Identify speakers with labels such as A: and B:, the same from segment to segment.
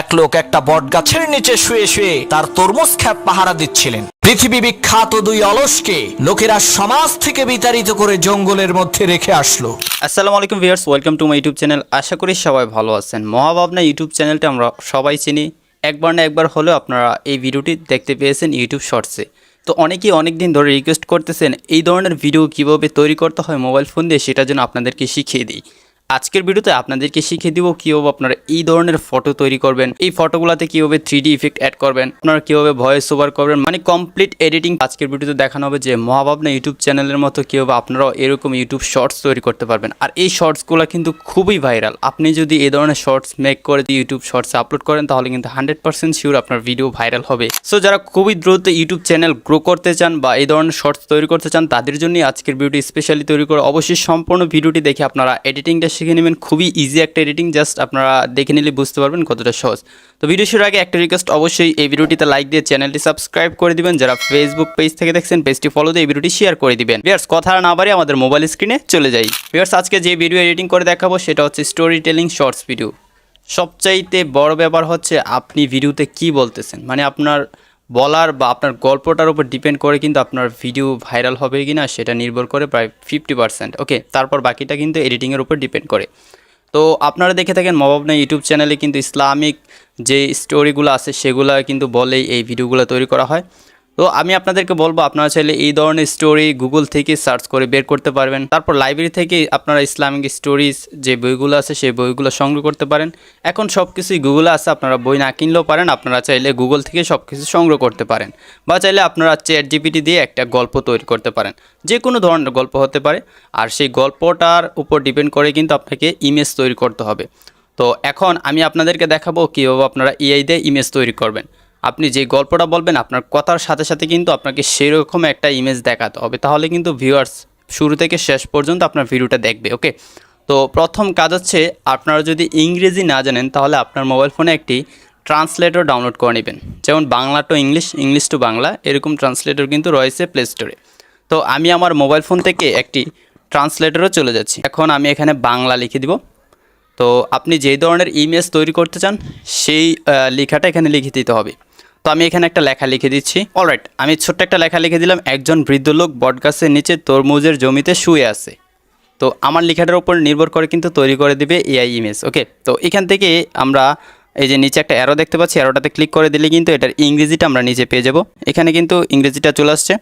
A: এক লোক একটা বট গাছের নিচে শুয়ে শুয়ে তার তরমুজ খ্যাপ পাহারা দিচ্ছিলেন। পৃথিবী বিখ্যাত দুই অলসকে লোকেরা সমাজ থেকে বিতাড়িত করে জঙ্গলের মধ্যে রেখে আসলো।
B: আসসালামু আলাইকুম viewers, welcome to my YouTube channel. আশা করি সবাই ভালো আছেন। মহাভাবনা ইউটিউব চ্যানেলটা আমরা সবাই চিনি। একবার না একবার হলেও আপনারা এই ভিডিওটি দেখতে পেয়েছেন ইউটিউব শর্টসে। তো অনেকেই অনেক দিন ধরে রিকোয়েস্ট করতেছেন, এই ধরনের ভিডিও কীভাবে তৈরি করতে হয় মোবাইল ফোন দিয়ে সেটার জন্য আপনাদেরকে শিখিয়ে দিই। আজকের ভিডিওতে আপনাদেরকে শিখিয়ে দিব কীভাবে আপনারা এই ধরনের ফটো তৈরি করবেন, এই ফটোগুলোতে কীভাবে থ্রি ইফেক্ট অ্যাড করবেন, আপনারা কীভাবে ভয়েস ওভার করবেন মানে কমপ্লিট এডিটিং আজকের ভিডিওতে দেখানো হবে যে মহাভাবনা ইউটিউব চ্যানেলের মতো কীভাবে আপনারাও এরকম ইউটিউব শর্টস তৈরি করতে পারবেন। আর এই শর্টসগুলো কিন্তু খুবই ভাইরাল আপনি যদি এই ধরনের শর্টস মেক করে দিয়ে ইউটিউব শর্টসে আপলোড করেন, তাহলে কিন্তু হান্ড্রেড পার্সেন্ট শিওর আপনার ভিডিও ভাইরাল হবে। সো যারা খুবই দ্রুত ইউটিউব চ্যানেল গ্রো করতে চান বা এই ধরনের শর্টস তৈরি করতে চান, তাদের জন্যই আজকের ভিডিওটি স্পেশালি তৈরি করে অবশ্যই সম্পূর্ণ ভিডিওটি দেখে আপনারা এডিটিংটা শিখে নেবেন। খুবই ইজি একটা এডিটিং জাস্ট আপনারা দেখে নিলে বুঝতে পারবেন কতটা সহজ। তো ভিডিও শুরুর আগে একটা রিকোয়েস্ট অবশ্যই এই ভিডিওটিতে লাইক দিয়ে চ্যানেলটি সাবস্ক্রাইব করে দিবেন। যারা ফেসবুক পেজ থেকে দেখছেন পেজটি ফলো দিয়ে এই ভিডিওটি শেয়ার করে দিবেন। ভিয়ার্স কথা না বাড়ি আমাদের মোবাইল স্ক্রিনে চলে যাই। ভিয়ার্স আজকে যে ভিডিও এডিটিং করে দেখাবো, সেটা হচ্ছে স্টোরি টেলিং শর্টস ভিডিও সবচাইতে বড় ব্যাপার হচ্ছে, আপনি ভিডিওতে কি বলতেছেন? মানে আপনার বলার বা আপনার গল্পটার উপর ডিপেন্ড করে কিন্তু আপনার ভিডিও ভাইরাল হবে কি না, সেটা নির্ভর করে প্রায় ফিফটি পার্সেন্ট ওকে তারপর বাকিটা কিন্তু এডিটিংয়ের উপর ডিপেন্ড করে। তো আপনারা দেখে থাকেন মবাবনা ইউটিউব চ্যানেলে কিন্তু ইসলামিক যে স্টোরিগুলো আছে, সেগুলো কিন্তু বলেই এই ভিডিওগুলো তৈরি করা হয়। তো আমি আপনাদেরকে বলব, আপনারা চাইলে এই ধরনের স্টোরি গুগল থেকে সার্চ করে বের করতে পারবেন। তারপর লাইব্রেরি থেকে আপনারা ইসলামিক স্টোরিজ যে বইগুলো আছে, সেই বইগুলো সংগ্রহ করতে পারেন। এখন সব কিছুই গুগলে আছে, আপনারা বই না কিনলেও পারেন, আপনারা চাইলে গুগল থেকে সব কিছু সংগ্রহ করতে পারেন। বা চাইলে আপনারা চ্যাট জিপিটি দিয়ে একটা গল্প তৈরি করতে পারেন। যে কোনো ধরনের গল্প হতে পারে, আর সেই গল্পটার উপর ডিপেন্ড করে কিন্তু আপনাকে ইমেজ তৈরি করতে হবে। তো এখন আমি আপনাদেরকে দেখাবো কীভাবে আপনারা এআই দিয়ে ইমেজ তৈরি করবেন। আপনি যে গল্পটা বলবেন, আপনার কথার সাথে সাথে কিন্তু আপনাকে সেরকম একটা ইমেজ দেখাতে হবে। তাহলে কিন্তু ভিউয়ার্স শুরু থেকে শেষ পর্যন্ত আপনার ভিডিওটা দেখবে ওকে তো প্রথম কাজ হচ্ছে, আপনারা যদি ইংরেজি না জানেন, তাহলে আপনার মোবাইল ফোনে একটি ট্রান্সলেটর ডাউনলোড করে নেবেন। যেমন Bangla to English English to Bangla, এরকম ট্রান্সলেটর কিন্তু রয়েছে প্লে স্টোরে তো আমি আমার মোবাইল ফোন থেকে একটি ট্রান্সলেটরও চলে যাচ্ছি। এখন আমি এখানে বাংলা লিখে দিব। তো আপনি যেই ধরনের ইমেজ তৈরি করতে চান, সেই লেখাটা এখানে লিখে দিতে হবে। তো আমি এখানে একটা লেখা লিখে দিচ্ছি। অলরাইট আমি ছোট্ট একটা লেখা লিখে দিলাম, একজন বৃদ্ধ লোক বটগাছের নিচে তরমুজের জমিতে শুয়ে আছে। তো আমার লেখাটার উপর নির্ভর করে কিন্তু তৈরি করে দেবে এআই ইমেজ ওকে তো এখান থেকে আমরা এই যে নিচে একটা অ্যারো দেখতে পাচ্ছি অ্যারোটাতে ক্লিক করে দিলে কিন্তু এটার ইংরেজিটা আমরা নিচে পেয়ে যাব। এখানে কিন্তু ইংরেজিটা চলে আসছে।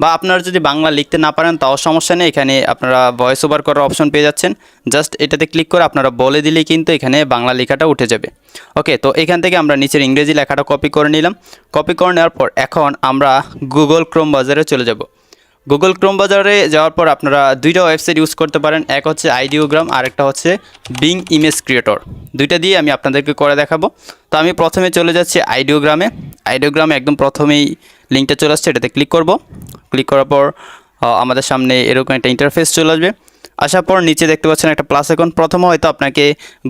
B: বা আপনারা যদি বাংলা লিখতে না পারেন, তাও সমস্যা নেই। এখানে আপনারা ভয়েস ওভার করার অপশন পেয়ে যাচ্ছেন। জাস্ট এটাতে ক্লিক করে আপনারা বলে দিলেই কিন্তু এখানে বাংলা লেখাটা উঠে যাবে। ওকে তো এখান থেকে আমরা নিচের ইংরেজি লেখাটা কপি করে নিলাম। কপি করে নেওয়ার পর এখন আমরা গুগল ক্রোম বাজারে চলে যাব। গুগল ক্রোম বাজারে যাওয়ার পর আপনারা দুইটা ওয়েবসাইট ইউজ করতে পারেন। এক হচ্ছে আইডিওগ্রাম আর একটা হচ্ছে বিং ইমেজ ক্রিয়েটর দুইটা দিয়ে আমি আপনাদেরকে করে দেখাবো। তো আমি প্রথমে চলে যাচ্ছি আইডিওগ্রামে আইডিওগ্রামে একদম প্রথমেই লিঙ্কটা চলে আসছে, এটাতে ক্লিক করব। ক্লিক করার পর আমাদের সামনে এরকম একটা ইন্টারফেস চলে আসবে। আসার পর নিচে দেখতে পাচ্ছেন একটা প্লাস অ্যাকাউন্ট প্রথমে হয়তো আপনাকে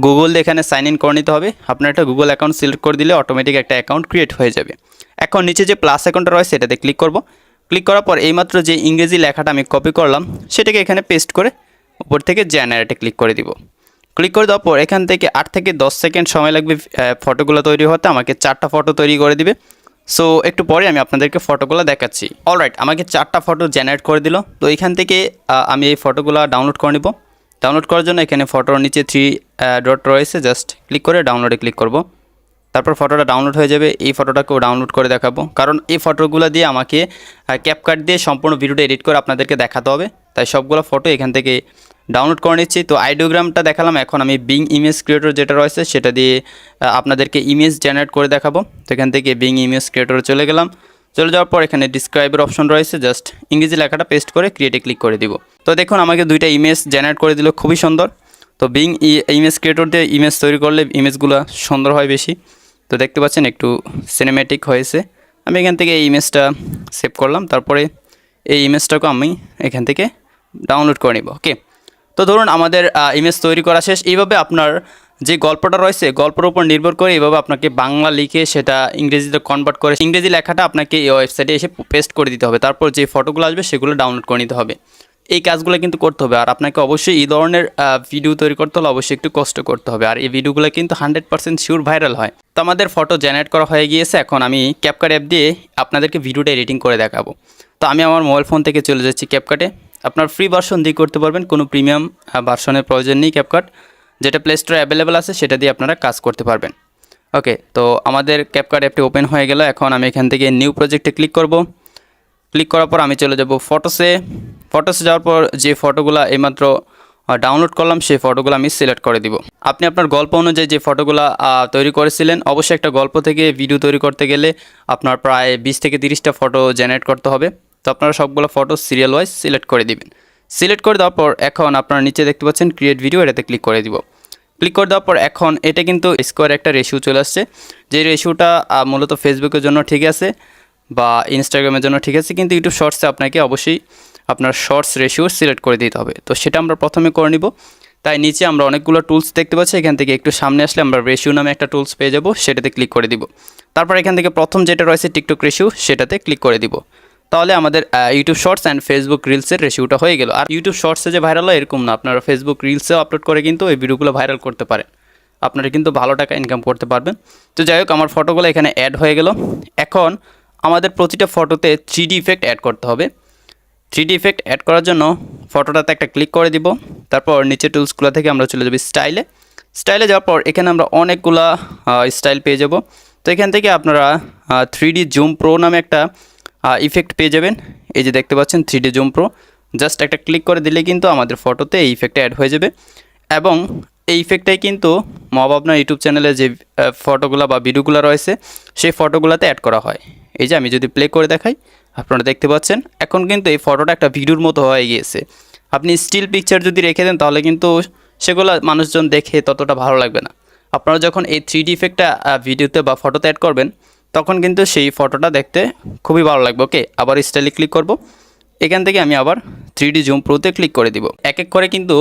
B: গুগল এখানে সাইন ইন করে নিতে হবে। আপনার একটা গুগল অ্যাকাউন্ট সিলেক্ট করে দিলে অটোমেটিক একটা অ্যাকাউন্ট ক্রিয়েট হয়ে যাবে। এখন নিচে যে প্লাস অ্যাকাউন্টটা রয়েছে, এটাতে ক্লিক করব। ক্লিক করার পর এইমাত্র যে ইংরেজি লেখাটা আমি কপি করলাম, সেটাকে এখানে পেস্ট করে উপর থেকে জেনারেটে ক্লিক করে দিব। ক্লিক করে দেওয়ার পর এখান থেকে আট থেকে দশ সেকেন্ড সময় লাগবে ফটোগুলো তৈরি হতে। আমাকে চারটা ফটো তৈরি করে দিবে। সো একটু পরে আমি আপনাদেরকে ফটোগুলো দেখাচ্ছি। অলরাইট আমাকে চারটা ফটো জেনারেট করে দিল। তো এখান থেকে আমি এই ফটোগুলো ডাউনলোড করে নিব। ডাউনলোড করার জন্য এখানে ফটোর নিচে থ্রি ডট রয়েছে। জাস্ট ক্লিক করে ডাউনলোডে ক্লিক করব। তারপর ফটোটা ডাউনলোড হয়ে যাবে। এই ফটোটাকেও ডাউনলোড করে দেখাবো। কারণ এই ফটোগুলো দিয়ে আমাকে ক্যাপকাট দিয়ে সম্পূর্ণ ভিডিওটা এডিট করে আপনাদেরকে দেখাতে হবে। তাই সবগুলো ফটো এখান থেকে ডাউনলোড করে নিচ্ছি। তো আইডিওগ্রামটা দেখালাম। এখন আমি বিং ইমেজ ক্রিয়েটর যেটা রয়েছে, সেটা দিয়ে আপনাদেরকে ইমেজ জেনারেট করে দেখাবো। তো এখান থেকে বিং ইমেজ ক্রিয়েটরে চলে গেলাম। চলে যাওয়ার পর এখানে ডিসক্রাইবের অপশন রয়েছে। জাস্ট ইংরেজি লেখাটা পেস্ট করে ক্রিয়েটে ক্লিক করে দিব। তো দেখুন, আমাকে দুইটা ইমেজ জেনারেট করে দিল। খুবই সুন্দর। তো বিং ইমেজ ক্রিয়েটর দিয়ে ইমেজ তৈরি করলে ইমেজগুলো সুন্দর হয় বেশি। তো দেখতে পাচ্ছেন একটু সিনেমেটিক হয়েছে। আমি এখান থেকে এই ইমেজটা সেভ করলাম, তারপরে এই ইমেজটাকে আমি এখান থেকে ডাউনলোড করে নিব ওকে তো ধরুন আমাদের ইমেজ তৈরি করা শেষ। এইভাবে আপনার যে গল্পটা রয়েছে, গল্পের উপর নির্ভর করে এইভাবে আপনাকে বাংলা লিখে সেটা ইংরেজিতে কনভার্ট করে, ইংরেজি লেখাটা আপনাকে এই ওয়েবসাইটে এসে পেস্ট করে দিতে হবে। তারপর যে ফটোগুলো আসবে সেগুলো ডাউনলোড করে নিতে হবে। এই কাজগুলো কিন্তু করতে হবে। আর আপনাকে অবশ্যই এই ধরনের ভিডিও তৈরি করতে হলে অবশ্যই একটু কষ্ট করতে হবে। আর এই ভিডিওগুলো কিন্তু হান্ড্রেড পার্সেন্ট শিওর ভাইরাল হয়। তো আমাদের ফটো জেনারেট করা হয়ে গিয়েছে। এখন আমি ক্যাপকাট অ্যাপ দিয়ে আপনাদেরকে ভিডিওটা এডিটিং করে দেখাবো। তো আমি আমার মোবাইল ফোন থেকে চলে যাচ্ছি ক্যাপকাটে আপনার ফ্রি ভার্সন দিয়ে করতে পারবেন। কোনো প্রিমিয়াম ভার্সনের প্রয়োজন নেই ক্যাপকাট যেটা প্লে স্টোরে অ্যাভেলেবেল আছে, সেটা দিয়ে আপনারা কাজ করতে পারবেন। ওকে তো আমাদের ক্যাপকাট অ্যাপটি ওপেন হয়ে গেল। এখন আমি এখান থেকে নিউ প্রজেক্টে ক্লিক করব। ক্লিক করার পর আমি চলে যাব ফটোসে। ফটোসে যাওয়ার পর যে ফটোগুলো এইমাত্র ডাউনলোড করলাম, সেই ফটোগুলো আমি সিলেক্ট করে দিব। আপনি আপনার গল্প অনুযায়ী যে ফটোগুলো তৈরি করেছিলেন, অবশ্যই একটা গল্প থেকে ভিডিও তৈরি করতে গেলে আপনার প্রায় বিশ থেকে তিরিশটা ফটো জেনারেট করতে হবে। তো আপনারা সবগুলো ফটো সিরিয়াল ওয়াইজ সিলেক্ট করে দিবেন। সিলেক্ট করে দেওয়ার পর এখন আপনারা নিচে দেখতে পাচ্ছেন ক্রিয়েট ভিডিও এটাতে ক্লিক করে দিব। ক্লিক করে দেওয়ার পর এখন এটা কিন্তু স্কোয়ার একটা রেশিও চলে আসছে। যে রেশিওটা মূলত ফেসবুকের জন্য ঠিক আছে বা ইনস্টাগ্রামের জন্য ঠিক আছে, কিন্তু ইউটিউব শর্টসে আপনাকে অবশ্যই আপনার শর্টস রেশিও সিলেক্ট করে দিতে হবে। তো সেটা আমরা প্রথমে করে নিব। তাই নিচে আমরা অনেকগুলো টুলস দেখতে পাচ্ছি, এখান থেকে একটু সামনে আসলে আমরা রেশিও নামে একটা টুলস পেয়ে যাব, সেটাতে ক্লিক করে দিব। তারপর এখান থেকে প্রথম যেটা রয়েছে টিকটক রেশিও সেটাতে ক্লিক করে দিব। তাহলে আমাদের ইউটিউব শর্টস অ্যান্ড ফেসবুক রিলসের রেশিওটা হয়ে গেল। আর ইউটিউব শর্টসে যে ভাইরাল হয়, এরকম না। আপনারা ফেসবুক রিলসেও আপলোড করে কিন্তু এই ভিডিওগুলো ভাইরাল করতে পারেন। আপনারা কিন্তু ভালো টাকা ইনকাম করতে পারবেন। তো যাই হোক, আমার ফটোগুলো এখানে অ্যাড হয়ে গেল। এখন আমাদের প্রতিটা ফটোতে থ্রি ইফেক্ট অ্যাড করতে হবে। থ্রি ইফেক্ট অ্যাড করার জন্য ফটোটাতে একটা ক্লিক করে দিব। তারপর নিচে টুলসগুলো থেকে আমরা চলে যাব স্টাইলে স্টাইলে যাওয়ার পর এখানে আমরা অনেকগুলা স্টাইল পেয়ে যাব। তো এখান থেকে আপনারা থ্রি জুম প্রো নামে একটা ইফেক্ট পেয়ে যাবেন। এই যে দেখতে পাচ্ছেন থ্রি জুম প্রো জাস্ট একটা ক্লিক করে দিলে কিন্তু আমাদের ফটোতে এই ইফেক্টটা অ্যাড হয়ে যাবে। এবং এই ইফেক্টটাই কিন্তু মব আপনার ইউটিউব চ্যানেলে যে ফটোগুলো বা ভিডিওগুলো রয়েছে, সেই ফটোগুলোতে অ্যাড করা হয়। এই যে আমি যদি প্লে করে দেখাই, আপনারা দেখতে পাচ্ছেন, এখন কিন্তু এই ফটোটা একটা ভিডিওর মতো হয়ে গিয়েছে। আপনি স্টিল পিকচার যদি রেখে দেন, তাহলে কিন্তু সেগুলো মানুষজন দেখে ততটা ভালো লাগবে না। আপনারা যখন এই থ্রি ডি ইফেক্টটা ভিডিওতে বা ফটোতে অ্যাড করবেন, তখন কিন্তু সেই ফটোটা দেখতে খুবই ভালো লাগবে ওকে আবার স্টাইলে ক্লিক করব। এখান থেকে আমি আবার থ্রি ডি জুম প্রোতে ক্লিক করে দিব। এক এক করে কিন্তু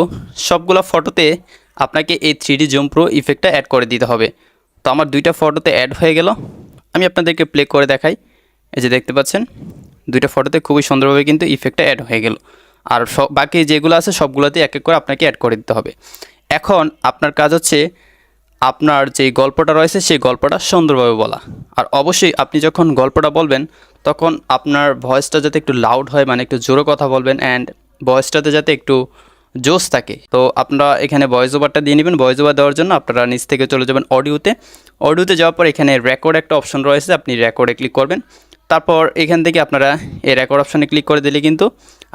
B: সবগুলো ফটোতে আপনাকে এই থ্রি জুম প্রো ইফেক্টটা অ্যাড করে দিতে হবে। তো আমার দুইটা ফটোতে অ্যাড হয়ে গেল। আমি আপনাদেরকে প্লে করে দেখাই। এই যে দেখতে পাচ্ছেন, দুইটা ফটোতে খুবই সুন্দরভাবে কিন্তু ইফেক্টটা অ্যাড হয়ে গেল। আর সব বাকি যেগুলো আছে সবগুলোতে এক এক করে আপনাকে অ্যাড করে দিতে হবে। এখন আপনার কাজ হচ্ছে আপনার যে গল্পটা রয়েছে, সেই গল্পটা সুন্দরভাবে বলা। আর অবশ্যই আপনি যখন গল্পটা বলবেন, তখন আপনার ভয়েসটা যাতে একটু লাউড হয় মানে একটু জোরে কথা বলবেন অ্যান্ড ভয়েসটাতে যাতে একটু জোস থাকে। তো আপনারা এখানে ভয়েস ওভারটা দিয়ে নেবেন। ভয়েস ওভার দেওয়ার জন্য আপনারা নিচ থেকে চলে যাবেন অডিওতে। অডিওতে যাওয়ার পর এখানে রেকর্ড একটা অপশন রয়েছে, আপনি রেকর্ডে ক্লিক করবেন। তারপর এখান থেকে আপনারা এই রেকর্ড অপশানে ক্লিক করে দিলে কিন্তু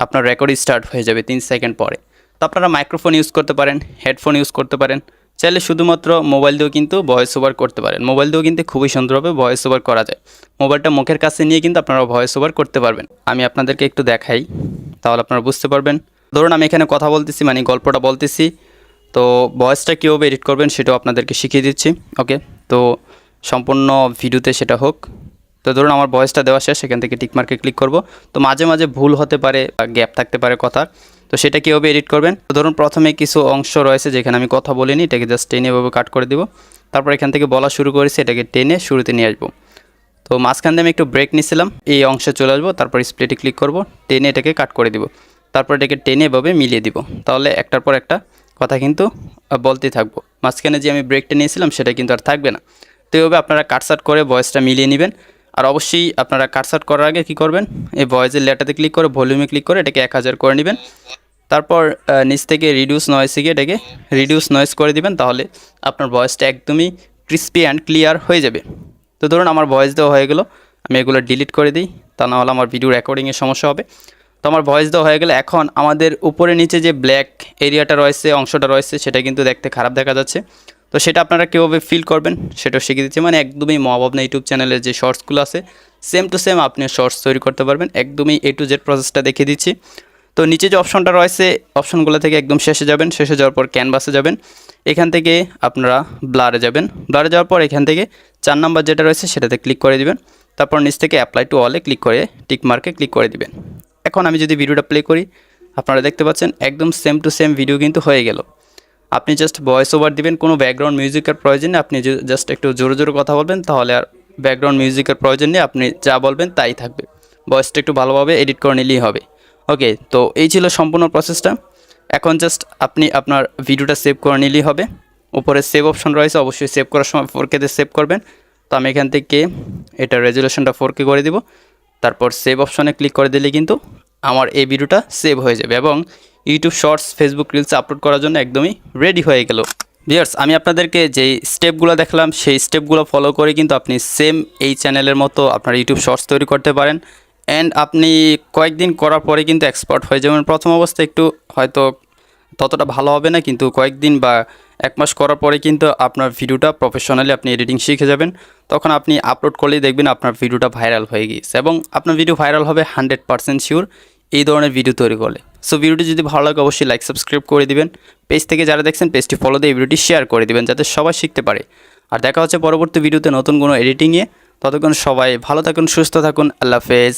B: আপনার রেকর্ড স্টার্ট হয়ে যাবে তিন সেকেন্ড পরে। তো আপনারা মাইক্রোফোন ইউজ করতে পারেন হেডফোন ইউজ করতে পারেন। চাইলে শুধুমাত্র মোবাইল দিয়েও কিন্তু ভয়েস ওভার করতে পারেন। মোবাইল দিয়েও কিন্তু খুবই সুন্দরভাবে ভয়েস ওভার করা যায়। মোবাইলটা মুখের কাছে নিয়ে কিন্তু আপনারা ভয়েস ওভার করতে পারবেন। আমি আপনাদেরকে একটু দেখাই, তাহলে আপনারা বুঝতে পারবেন। ধরুন আমি এখানে কথা বলতেছি মানে গল্পটা বলতেছি, তো ভয়েসটা কীভাবে এডিট করবেন সেটাও আপনাদেরকে শিখিয়ে দিচ্ছি, ওকে? তো সম্পূর্ণ ভিডিওতে সেটা হোক। তো ধরুন আমার ভয়েসটা দেওয়া শেষ সেখান থেকে টিকমার্কে ক্লিক করব। তো মাঝে মাঝে ভুল হতে পারে বা গ্যাপ থাকতে পারে কথার তো সেটা কীভাবে এডিট করবেন? তো ধরুন প্রথমে কিছু অংশ রয়েছে যেখানে আমি কথা বলিনি, এটাকে জাস্ট টেনে এভাবে কাট করে দিব। তারপর এখান থেকে বলা শুরু করেছি, এটাকে টেনে শুরুতে নিয়ে আসব। তো মাঝখান দিয়ে আমি একটু ব্রেক নিয়েছিলাম এই অংশে চলে আসব, তারপর স্প্লেটে ক্লিক করব, টেনে এটাকে কাট করে দিব। তারপর এটাকে টেনে এভাবে মিলিয়ে দিব। তাহলে একটার পর একটা কথা কিন্তু বলতে থাকব। মাঝখানে যে আমি ব্রেকটা নিয়েছিলাম, সেটা কিন্তু আর থাকবে না। তো এইভাবে আপনারা কাটসাট করে ভয়েসটা মিলিয়ে নেবেন। আর অবশ্যই আপনারা কাটসাট করার আগে কি করবেন? এই ভয়েসের লেটাতে ক্লিক করে ভলিউমে ক্লিক করে এটাকে এক হাজার করে নেবেন। তারপর নিচ থেকে রিডিউস নয়েস গিয়ে এটাকে রিডিউস নয়েস করে দিবেন। তাহলে আপনার ভয়েসটা একদমই ক্রিস্পি অ্যান্ড ক্লিয়ার হয়ে যাবে। তো ধরুন আমার ভয়েস দেওয়া হয়ে গেলো, আমি এগুলো ডিলিট করে দিই। তা নাহলে আমার ভিডিও রেকর্ডিংয়ের সমস্যা হবে। তো আমার ভয়েস দেওয়া হয়ে গেলে এখন আমাদের উপরে নিচে যে ব্ল্যাক এরিয়াটা রয়েছে, অংশটা রয়েছে, সেটা কিন্তু দেখতে খারাপ দেখা যাচ্ছে। তো সেটা আপনারা কীভাবে ফিল করবেন, সেটা শিখিয়ে দিচ্ছি। মানে একদমই মহাভাবনা ইউটিউব চ্যানেলের যে শর্টসগুলো আছে সেম টু সেম আপনি শর্টস তৈরি করতে পারবেন। একদমই এ টু জেড প্রসেসটা দেখিয়ে দিচ্ছি। তো নিচে যে অপশনটা রয়েছে অপশনগুলো থেকে একদম শেষে যাবেন। শেষে যাওয়ার পর ক্যানভাসে যাবেন। এখান থেকে আপনারা ব্লারে যাবেন। ব্লারে যাওয়ার পর এখান থেকে চার নাম্বার যেটা রয়েছে, সেটাতে ক্লিক করে দিবেন। তারপর নিচ থেকে অ্যাপ্লাই টু অলে ক্লিক করে টিক মার্কে ক্লিক করে দিবেন। এখন আমি যদি ভিডিওটা প্লে করি, আপনারা দেখতে পাচ্ছেন একদম সেম টু সেম ভিডিও কিন্তু হয়ে গেল। আপনি জাস্ট ভয়েস ওভার দিবেন, কোনো ব্যাকগ্রাউন্ড মিউজিকের প্রয়োজন নেই, আপনি জাস্ট একটু জোরে জোরে কথা বলবেন, তাহলে আর ব্যাকগ্রাউন্ড মিউজিকের প্রয়োজন নেই, আপনি যা বলবেন তাই থাকবে। ভয়েসটা একটু ভালোভাবে এডিট করে নিলেই হবে। ওকে তো এই ছিল সম্পূর্ণ প্রসেসটা এখন জাস্ট আপনি আপনার ভিডিওটা সেভ করে নিলেই হবে। উপরে সেভ অপশন রয়েছে, অবশ্যই সেভ করার সময় ফোর কেতে সেভ করবেন। তো আমি এখান থেকে এটা রেজুলেশনটা ফোর কে করে দিব। তারপর সেভ অপশনে ক্লিক করে দিলে কিন্তু আমার এই ভিডিওটা সেভ হয়ে যাবে এবং YouTube shorts Facebook reels upload করার জন্য একদমই রেডি হয়ে গেল। ভিয়ার্স আমি আপনাদেরকে যেই স্টেপগুলো দেখলাম, সেই স্টেপগুলো ফলো করে কিন্তু আপনি সেম এই চ্যানেলের মতো আপনার ইউটিউব শর্টস তৈরি করতে পারেন। অ্যান্ড আপনি কয়েকদিন করার পরে কিন্তু এক্সপার্ট হয়ে যাবেন। প্রথম অবস্থায় একটু হয়তো ততটা ভালো হবে না, কিন্তু কয়েকদিন বা এক মাস করার পরে কিন্তু আপনার ভিডিওটা প্রফেশনালি আপনি এডিটিং শিখে যাবেন। তখন আপনি আপলোড করলেই দেখবেন আপনার ভিডিওটা ভাইরাল হয়ে গিয়েছে এবং আপনার ভিডিও ভাইরাল হবে হান্ড্রেড পার্সেন্ট শিওর এই ধরনের ভিডিও তৈরি করলে। সো ভিডিওটি যদি ভালো লাগে অবশ্যই লাইক সাবস্ক্রাইব করে দিবেন। পেজ থেকে যারা দেখছেন পেজটি ফলো দিয়ে ভিডিওটি শেয়ার করে দিবেন যাতে সবাই শিখতে পারে। আর দেখা হচ্ছে পরবর্তী ভিডিওতে নতুন কোনো এডিটিংয়ে ততক্ষণ সবাই ভালো থাকুন, সুস্থ থাকুন, আল্লাহ হাফেজ।